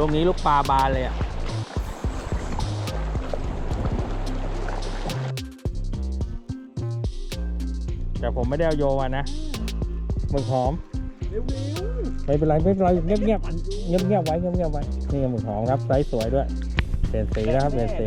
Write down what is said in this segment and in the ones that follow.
ตรงนี้ลูกปลาบานเลยอะแต่ผมไม่ได้เอาโยมานะหมึกหอมไม่เป็นไรไม่เป็นไรเงียบเงียบเงียบเงียบๆไว้เงียบเงียบๆไว้นี่หมึกหอมครับไซส์สวยด้วยเปลี่ยนสีแล้วครับเปลี่ยนสี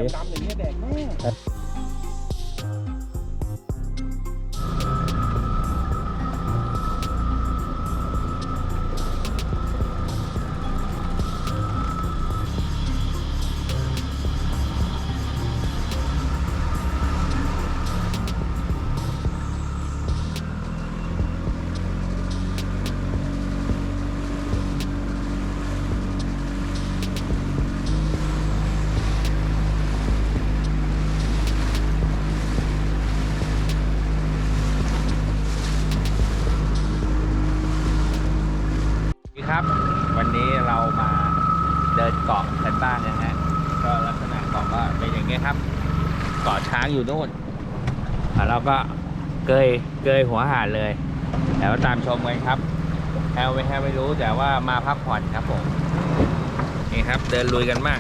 ครับ วันนี้เรามาเดินเกาะกันบ้างนะฮะก็ลักษณะเกาะก็เป็นอย่างเงี้ครับเกาะช้างอยู่นู่นเราก็เกยเกยหัวหาดเลยแล้วตามชมกันครับแฮวไม่แฮวไม่รู้แต่ว่ามาพักผ่อนครับผมนี่ครับ เดินลุยกันมาก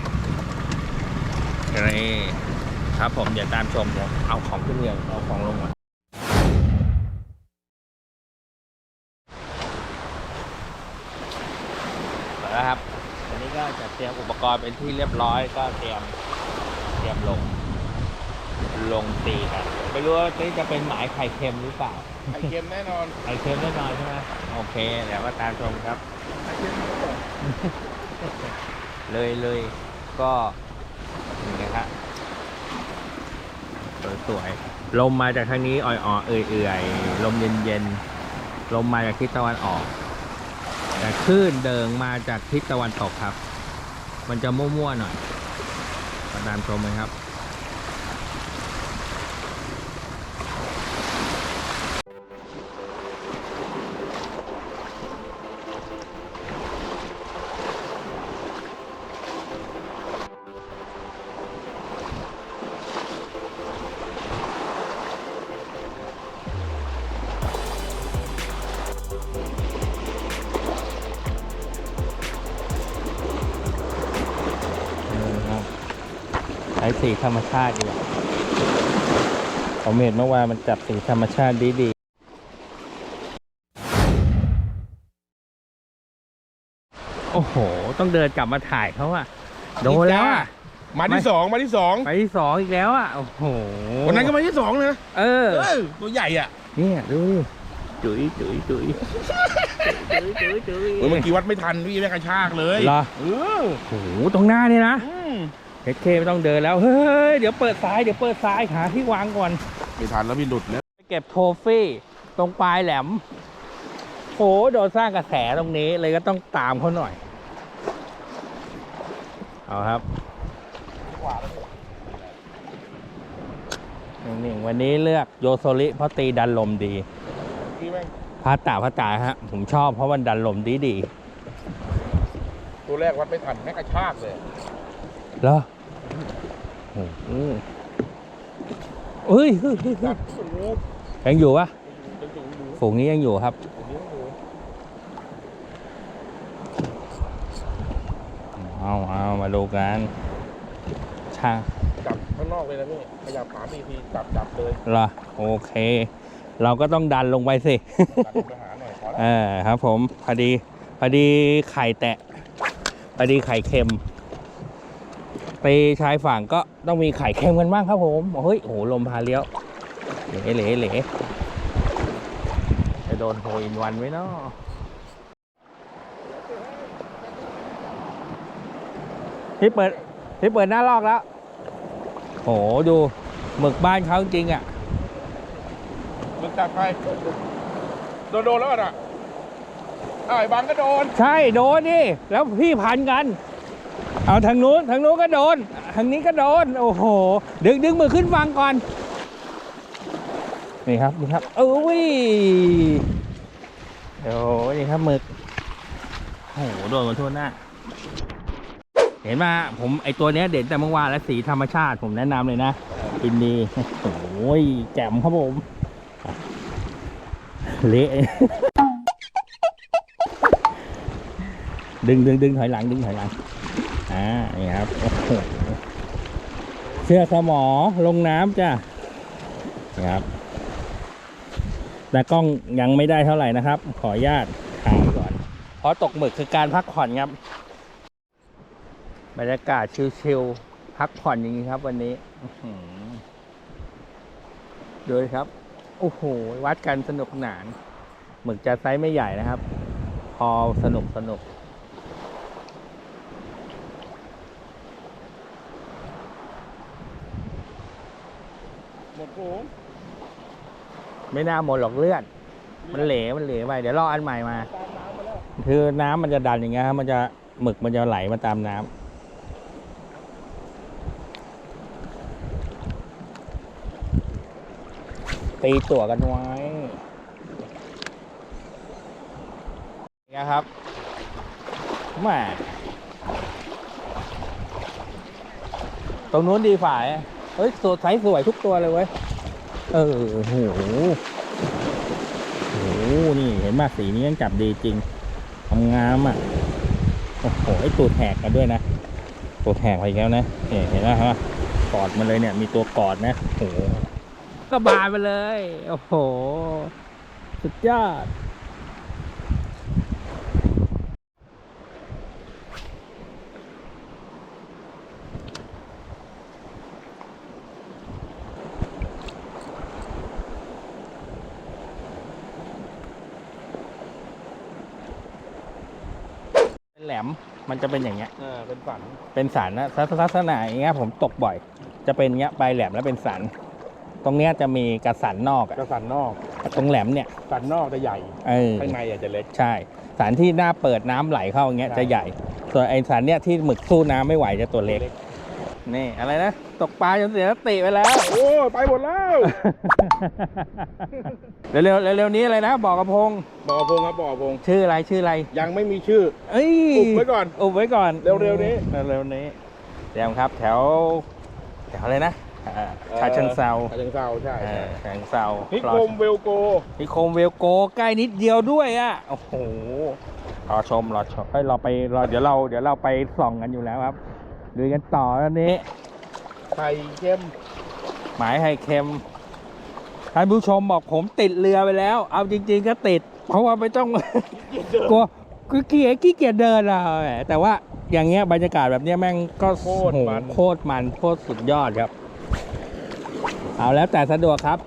นี่ครับผมเดี๋ยวตามชมเดี๋ยวเอาของขึ้นเรือเอาของลงก่อน แล้วครับ อันนี้ก็จะเตรียมอุป กรณ์เป็นที่เรียบร้อยก็เตรียมเตรียมลง ลงตีกัน ไม่รู้ว่านี่จะเป็นหมายไข่เค็มหรือเปล่า ไข่เค็มแน่นอน ไข่เค็มแน่นอนใช่ไหมโอเคเดี๋ยวก็ตามชมครับ ไข่เค็มแน่นอนเลยเลยก็นี่นะครับสวยๆลมมาจากทางนี้อ่อยๆเอื่อยๆลมเย็นๆลมมาจากทิศตะวันออก แต่คลื่นเดิงมาจากทิศตะวันตกครับ มันจะมั่วๆหน่อยมาตามชมเลยครับ สีธรรมชาติดีกว่าผมเห็นเมื่อวานมันจับสีธรรมชาติดีดีๆ โอ้โห ต้องเดินกลับมาถ่ายเขาอะโดนแล้วอะมาที่สองมาที่สองไปที่สองอีกแล้วอะโอ้โห วันนั้นก็มาที่สองนะเออ เออตัวใหญ่อะเนี่ยดูดิจุ๋ยจุ๋ยจุ๋ยจุ๋ยจุ๋ยจุ๋ยโอ้ยเมื่อกี้วัดไม่ทันพี่แม่งกระชากเลยเหรอเออโอ้โหตรงหน้านี่นะอืม เฮดเคไม่ต้องเดินแล้วเฮ้ยเดี๋ยวเปิดซ้ายเดี๋ยวเปิดซ้ายหาที่วางก่อนไม่ทันแล้วพี่หลุดแล้วเก็บโทฟี่ตรงปลายแหลมโหโดนสร้างกระแสตรงนี้เลยก็ต้องตามเขาหน่อย เอาครับนี่ๆวันนี้เลือกโยโซริเพราะตีดันลมดีพี่แม่งพาตาพาตาฮะ ผมชอบเพราะมันดันลมดีดีตัวแรกวัดไม่ทันแม่กระชากเลยเหรอ เฮ้ยเฮ้ยเฮ้ยเฮ้จัยบสูงยังอยู่ปะเป็นสูงดูฝูงนี้ยังอยู่ครับเลี้ยงดูเอาเอามาดูกันช่างจับข้างนอกเลยนะพี่ขยับสามสี่ทีจับจับเลยเหรอโอเค เราก็ต้องดันลงไปสิดันลงไปหาหน่อยขอเออครับผมพอดีพอดีไข่แตะพอดีไข่เค็ม ตีชายฝั่งก็ต้องมีไข่เค็มกันบ้างครับผมเฮ้ยโอ้โหลมพาเลี้ยวเหลเหลเหลจะโดนโฮอินวันไหมเนาะพี่เปิดพี่เปิดหน้าลอกแล้วโหดูหมึกบ้านเขาจริงอะมึงจับไปโดนโดนแล้วอะอ้าวไอ้บังก็โดน ใช่โดนนี่แล้วพี่พันกัน เอาทางนู้นทางนู้นก็โดน ทางนี้ก็โดน โอ้โห ดึงดึงมือขึ้นฟังก่อน นี่ครับ นี่ครับเอ้ยโอ้โหนี่ครับหมึกโอ้โหโดนมาทั่วหน้า เห็นไหมฮะผมไอตัวเนี้ยเด่นแต่เมื่อวานและสีธรรมชาติผมแนะนำเลยนะอินดีโอ้ยแจ่มครับผมเละดึงดึงดึงถอยหลังดึงถอยหลัง อ่านี่ครับเชือสมอลงน้ำจ้ะนี่ครับ แต่กล้องยังไม่ได้เท่าไหร่นะครับ ขออนุญาตถ่ายก่อน เพราะตกหมึกคือการพักผ่อนครับ บรรยากาศชิลๆพักผ่อนอย่างนี้ครับ วันนี้ดูครับ โอ้โห วัดกันสนุกสนาน หมึกจะไซส์ไม่ใหญ่นะครับ พอสนุกสนุก หมด โค้งไม่น่าหมดหรอกเลือดมันเหลวมันเหลวไป เดี๋ยวรออันใหม่มา ตามน้ำมาแล้วคือน้ำมันจะดันอย่างเงี้ยครับมันจะหมึกมันจะไหลมาตามน้ำตีตัวกันไว้เนี่ยครับแหม่ตรงนู้นดีฝ่ายอะเฮ้ยตัวไซส์สวยทุกตัวเลยเว้ย เออโหโหนี่เห็นมากสีนี้ยังจับดีจริงทำงามอะ โอ้โหไอตูดแหกกันด้วยนะตูดแหกไปแล้วนะ เห็นไหมครับกอดมันเลยเนี่ย มีตัวกอดนะโอ้โหก็บานไปเลย โอ้โห สุดยอด เป็นแหล มมันจะเป็นอย่างเงี้ยอ่าเป็นฝันเป็นสันนะลักลักษณะอย่างเงี้ยผมตกบ่อย จะเป็นเงี้ยปลายแหลมแล้วเป็นสัน ตรงเนี้ยจะมีกระสันนอกอะกระสันนอกตรงแหลมเนี่ยสันนอกจะใหญ่ เออข้างในอาจจะเล็ก ใช่ สันที่หน้าเปิดน้ำไหลเข้าอย่างเงี้ยใช่ จะใหญ่ ส่วนไอ้สันเนี่ยที่หมึกสู้น้ำไม่ไหวจะตัวเล็ก นี่อะไรนะ ตกปลาจนเสียสติไปแล้ว โอ้ยไปหมดแล้วเร็วๆเร็วๆนี้อะไรนะบอกกระพง บ่อพงครับบ่อพง ชื่ออะไรชื่ออะไร ยังไม่มีชื่อ เอ้ยอุบไว้ก่อนอุบไว้ก่อนเร็วๆนี้ เร็วๆนี้เตรียมครับ แถว แถวอะไรนะอ่าชาเชิงเซาชาเชิงเซาใช่เอใช่อชาเชิงเซานิคมเวลโก นิคมเวลโกใกล้นิดเดียวด้วยอะโอ้โหรอชมรอชมเฮ้ยเราไปรอเดี๋ยวเราเดี๋ยวเราไปส่องกันอยู่แล้วครับ ดูกันต่ออันนี้ ไข่เค็มหมายไข่เค็มท่านผู้ชมบอกผมติดเรือไปแล้ว เอาจริง ๆ ก็ติด เพราะว่าไม่ต้อง กลัวกูเกียจขี้เกียจเดินอะแหมแต่ว่าอย่างเงี้ยบรรยากาศแบบเนี้ยแม่งก็โคตรโอ้โหมันโคตรมันโคตรสุดยอดครับ เอาแล้วแต่สะดวกครับ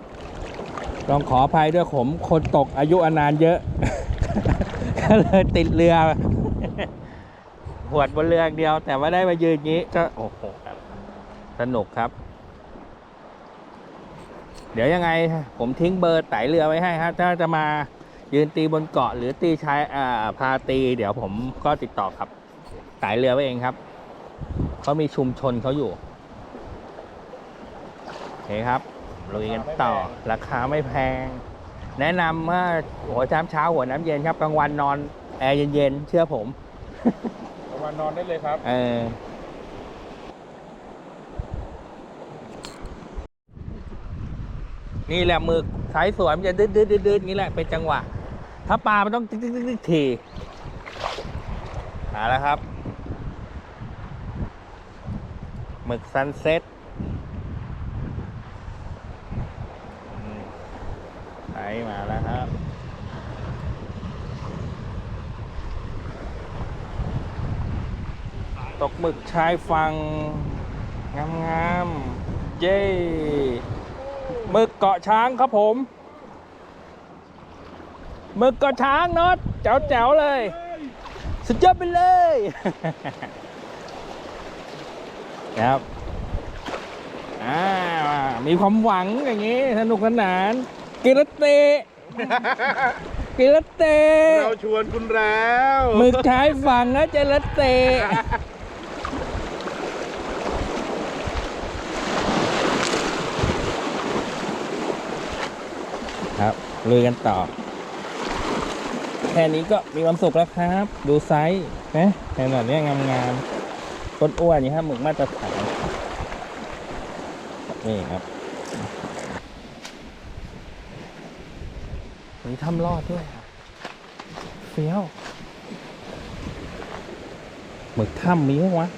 ต้องขออภัยด้วยผมคนตกอายุอานานเยอะ ก็เลยติดเรือ หวดบนเรืออย่างเดียว แต่ว่าได้มายืนอย่างนี้ก็โอ้โหสนุกครับ เดี๋ยวยังไง ผมทิ้งเบอร์ไตเรือไว้ให้ครับถ้าจะมายืนตีบนเกาะหรือตีชายอ่าพาตี เดี๋ยวผมก็ติดต่อครับไตเรือไว้เองครับเขามีชุมชนเขาอยู่โอเคครับลุยกันต่อราคาไม่แพง แนะนำว่าหัวน้ำเช้าหัวน้ำเย็นครับกลางวันนอนแอร์เย็นๆเชื่อผม มานอนได้เลยครับ เออนี่แหละหมึกสายสวยมันจะดืดดืดดืดนี้แหละเป็นจังหวะ ถ้าปลา มันต้องตึกตึกตึกตึกทีมาแล้วครับหมึกซันเซ็ตอืมไปมาแล้วครับ ตก หมึกชายฝั่งงามงามๆเย้หมึกเกาะช้างครับผมหมึกเกาะช้างเนาะแจ๋วแจ๋วๆเลย สุดยอดไปเลยครับอ่ามีความหวังอย่างนี้สนุกสนานกิรเตะกิรเตะเราชวนคุณแล้วหมึกชายฝั่งนะเจรเต ครับลุยกันต่อ แค่นี้ก็มีความสุขแล้วครับ ดูไซส์นะขนาดนี้งามๆต้นอ้วนนี่ครับหมึกมาตรฐานนี่ครับมีทำรอดด้วยครับเฟี้ยวหมึกถ้ำมีไหมวะ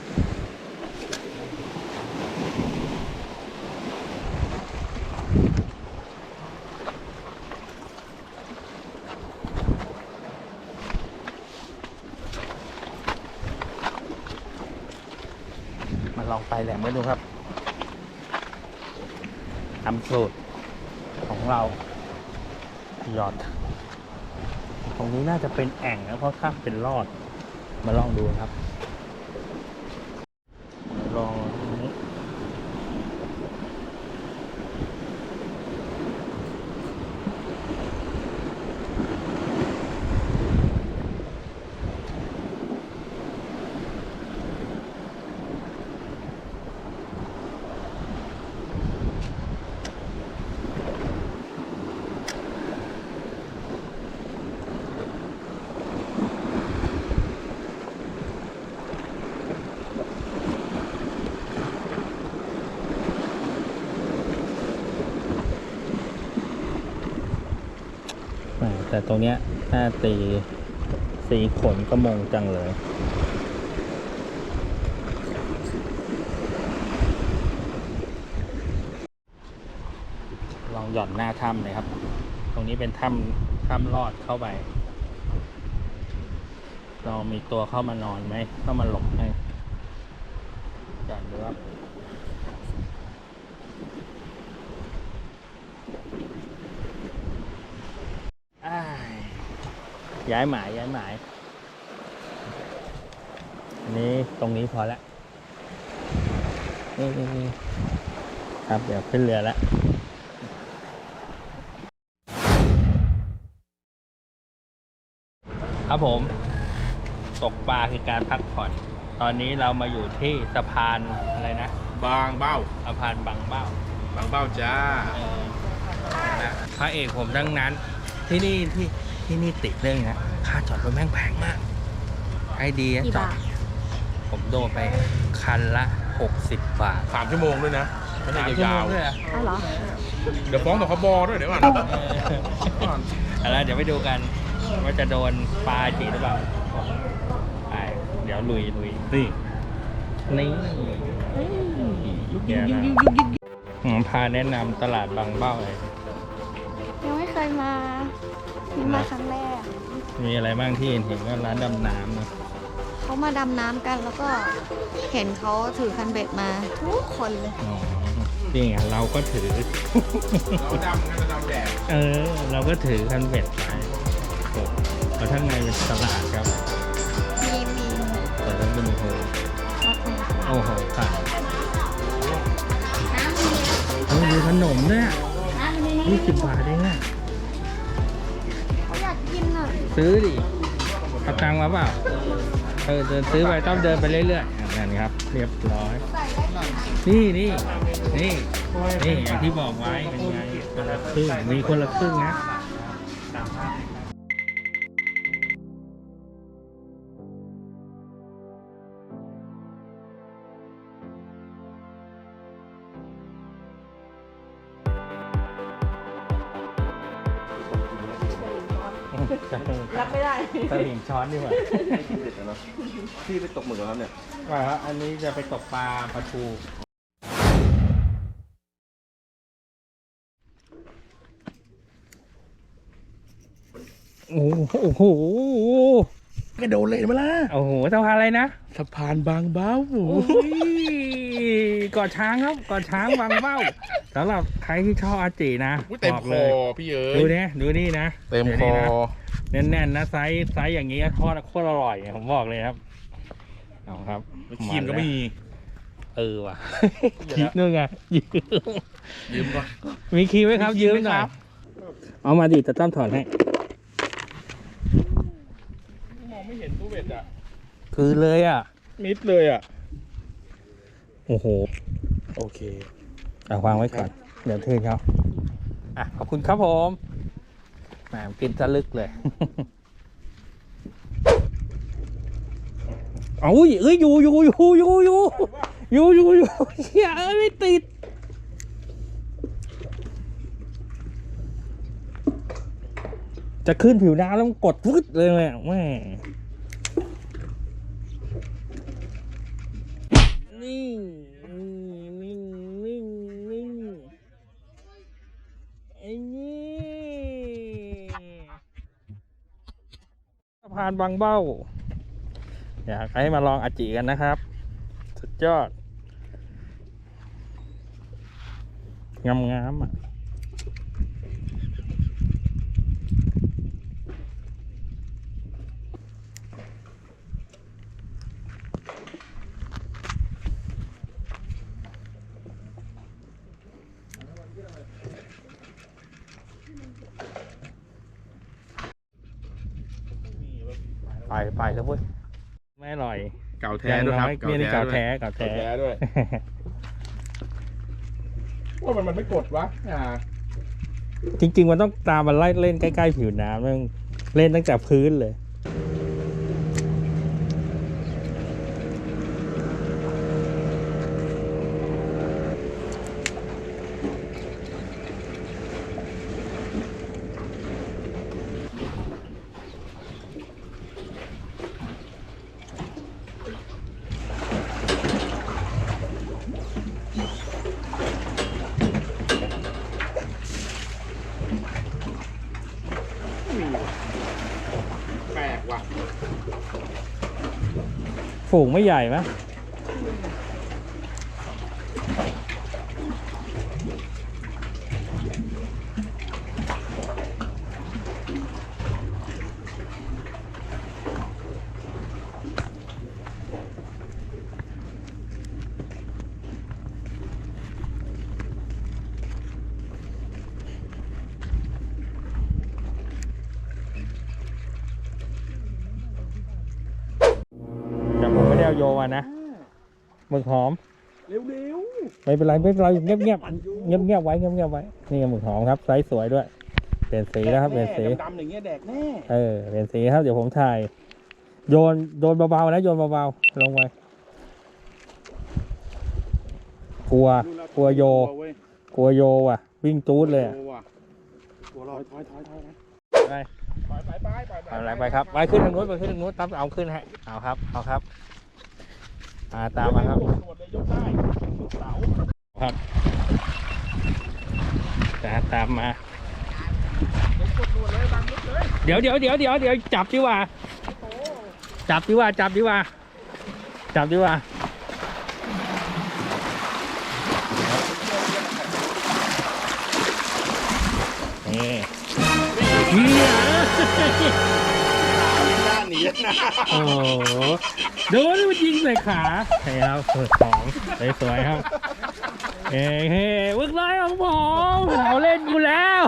มาลองไปแหลมกัน ดูครับทำสูตรของเราหยอด ตรงนี้น่าจะเป็นแอ่งนะเพราะข้างเป็นรอดมาลองดูครับ ลองอันนี้ แต่ตรงเนี้ยหน้าตีสีขนก็มงจังเลยลองหย่อนหน้าถ้ำเลยครับ ตรงนี้เป็นถ้ำถ้ำลอดเข้าไปเรามีตัวเข้ามานอนไหมเข้ามาหลบให้หย่อนดูครับ อ้าย ย้ายหมายย้ายหมาย อันนี้ตรงนี้พอละนี่นี่นี่ครับ เดี๋ยวขึ้นเรือแล้วครับผม ตกปลาคือการพักผ่อน ตอนนี้เรามาอยู่ที่สะพานอะไรนะบางเบ้าสะพานบางเบ้าบางเบ้าจ้านะพระเอกผมทั้งนั้น ที่นี่ที่ ที่นี่ติดเรื่องนะค่าจอดรถแม่งแพงมาก ไอเดียกี่จอดบาทผมโดนไปคันละ 60 บาทสามชั่วโมงด้วยนะไม่ได้ยาวด้วยเหรออ้าวเหรอๆเดี๋ยวฟ้องต่อขบอด้วยเดี๋ยวก่อนก่อน เอะไรเดี๋ยวไปดูกันว่าจะโดนปลาจีหรือเปล่าไปเดี๋ยวลุยลุยนี่นี่ยุกแกยิกนะยุกยิกยุกยิกผมพาแนะนำตลาดบางเบ้าเลยยังไม่เคยมา นี่มาครั้งแรก มีอะไรบ้างที่เห็นเห็นก็ร้านดำน้ำนะเขามาดำน้ำกันแล้วก็เห็นเขาถือคันเบ็ดมา ทุกคนเลย อ๋อนี่ไงเราก็ถือ เราดำกันเราดำแดดเออ เราก็ถือคันเบ็ดไปโอ้แล้วข้างในเป็นตลาดครับมีมีเปิดแล้วเป็นโอ้โหรับคนโอ้โหค่ะน้ำมีเฮ้ยมีขนมด้วยน้ำมียี่สิบบาทเองอะ ซื้อดิเอาตังค์มาเปล่าเออเดินซื้อไปต้องเดินไปเรื่อยๆนั่นครับ เรียบร้อย นี่นี่นี่นี่อย่างที่บอกไว้เป็นไงคนละครึ่งมีคนละครึ่งนะ ตะหลิงช้อนดีกว่าพี่ไปตกหมึกแล้วครับเนี่ยว่าครับอันนี้จะไปตกปลาปลาทูโอ้โหโอ้โหกระโดดเลยมาละโอ้โหสะพานอะไรนะสะพานบางเบ้าโอ้ยเกาะช้างครับเกาะช้างวังเบ้าสำหรับใครที่ชอบอาจีนะอุ๊ยเต็มบอกคเลอยพี่เอ๋ดูยนี่ดูนี่นะ เต็มดี๋ยวคอนี่นะ แน่นๆนะไซส์ไซส์อย่างนี้ทอดโคตรอร่อยผมบอกเลยครับเอาครับครีมก็าไม่แล้วมีเออว่ะเดี๋ยวนะนู่นไงยืมยืมก่อนมีครีมไหมครับมีครีมยืมไหมหน่อครัยบเอามาดิจะต้อมถอดให้มองไม่เห็นตู้เบ็ดอะคือเลยอะ มิดเลยอะ โอ้โห โอเคเอาวางไว้ก่อน เดี๋ยวเทเขาอะ ขอบคุณครับผม แหมกินจะลึกเลย เอาอุ้ยเอ้ยอยู่อยู่อยู่อยู่อยู่อยู่อยู่อยู่เฮียเอ้ยไม่ติด จะขึ้นผิวน้ำแล้วมันกดวึดเลยแม่แม่นิ่นิ่นิ่นิ่ไอ้นี่สะ พานบางเบ้า อยากให้มาลองอาจิกันนะครับ สุดยอดงามงามๆอะ ไปไปแล้วเว้ย ไม่อร่อย เก่า แท้ด้วยครับอางน้อนี่นี่เก่าแท้เก่าเก่าแท้แท้ด้วยว่ามันมันไม่กดวะอ่า จริง ๆ มันต้องตามมาไล่เล่นใกล้ๆผิวน้ำมันเล่นตั้งแต่พื้นเลย ฝูงไม่ใหญ่ไหม แต่ผมไม่ได้เอาโยมานะ หมึกหอมเร็วไม่เป็นไรไม่เป็นไรเงียบเงียบเงียบเงียบๆไว้เงียบเงียบๆไว้ นี่หมึกหอมครับไซส์สวยด้วย เปลี่ยนๆสีแล้วครับเปลี่ยนสีดำๆอย่างเงี้ยแดกแน่ เออเปลี่ยนสีครับเดี๋ยวผมถ่าย โยนโยนเบาๆนะโยนเบาๆลงไปกลัวกลัวโยเว้ยกลัวโยว่ะ วิ่งจูดเลยอะโว่ะกลัวลอยถอยถอยถอยไปไปไปไปไปเอาอะไรไปครับไปขึ้นทางนู้นไปขึ้นทางนู้นตั้มเอาขึ้นให้เอาครับเอาครับ อ่าตามมาครับ ตรวจเลยยกได้ลูกเสาครับตามตามมา ยกตรวจเลยบางยกเลยเดี๋ยวเดี๋ยวเดี๋ยวเดี๋ยวเดี๋ยวจับดีกว่าจับดีกว่า จับดีกว่า จับดีกว่า นี่นี่ด้านนี้ นะโอ้โหดูนี่มันยิงใส่ขาใช่ครับเปิดของสวยๆครับเฮ้เฮ้วึกเลยของผมเขาเล่นกูแล้ว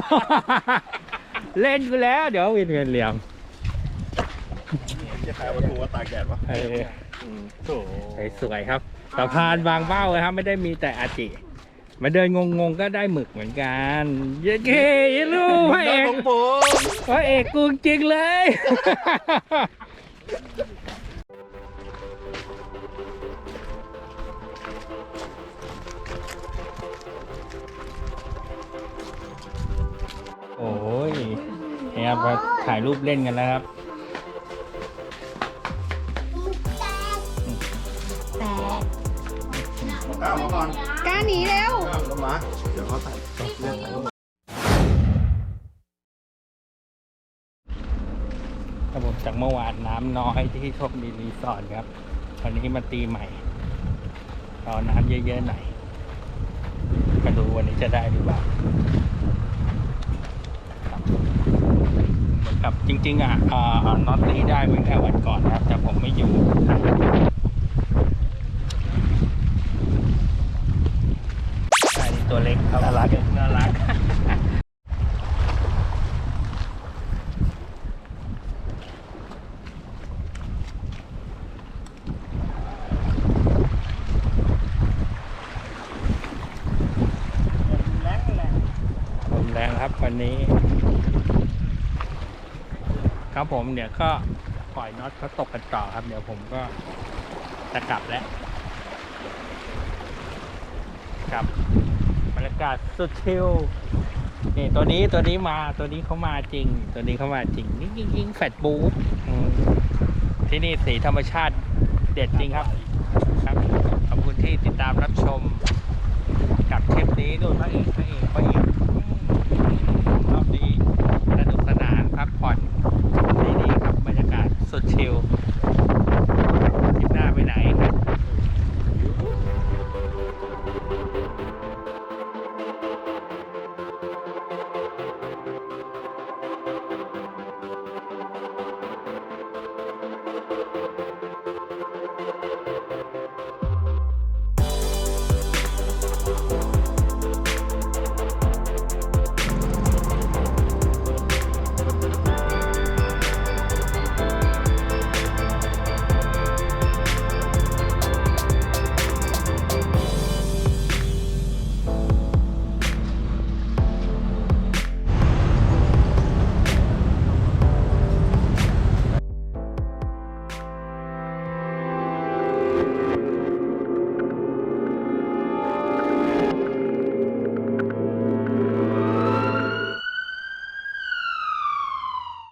เล่นกูแล้ว เดี๋ยวเวียนเวียนเหลี่ยมจะขายประตูว่าตากแดดวะเออโถ่สวยๆครับสะพานบางเบ้าเลยครับ ไม่ได้มีแต่อาจิมาเดินงงๆก็ได้หมึกเหมือนกันเย้เก้ลูกพระเอกของผมพระเอกกูจริงเลย โอ้ยเนี่ยครับมาถ่ายรูปเล่นกันแล้วครับแต่ก้าวมาก่อนกล้าหนีแล้วก้าวลงมา นน้ำน้อยที่โชคดีรีสอร์ทครับวันนี้มาตีใหม่รอน้ำเยอะๆหน่อยมาดูวันนี้จะได้หรือเปล่าครับเหมือนกับจริงๆอะเอ่อน็อตตีได้เหมือนแค่วันก่อนนะครับ แต่ผมไม่อยู่ถ่ายไม่ทันใช่นี่ตัวเล็กครับน่ารักน่ารัก แรงแรง ลมแรงครับวันนี้ ครับ ผมเดี๋ยวก็ปล่อยน็อตเขาตกกันต่อครับ เดี๋ยวผมก็จะกลับแล้วกลับบรรยากาศสุดชิลนี่ตัวนี้ตัวนี้มาตัวนี้เขามาจริง ตัวนี้เขามาจริงนี่ยิงยิงแฟดบูที่นี่สีธรรมชาติเด็ดจริงครับ ครับขอบคุณที่ติดตามรับชม กับทริปนี้นู่นพระเอกพระเอกพระเอก สดชิลคลิปหน้าไปไหน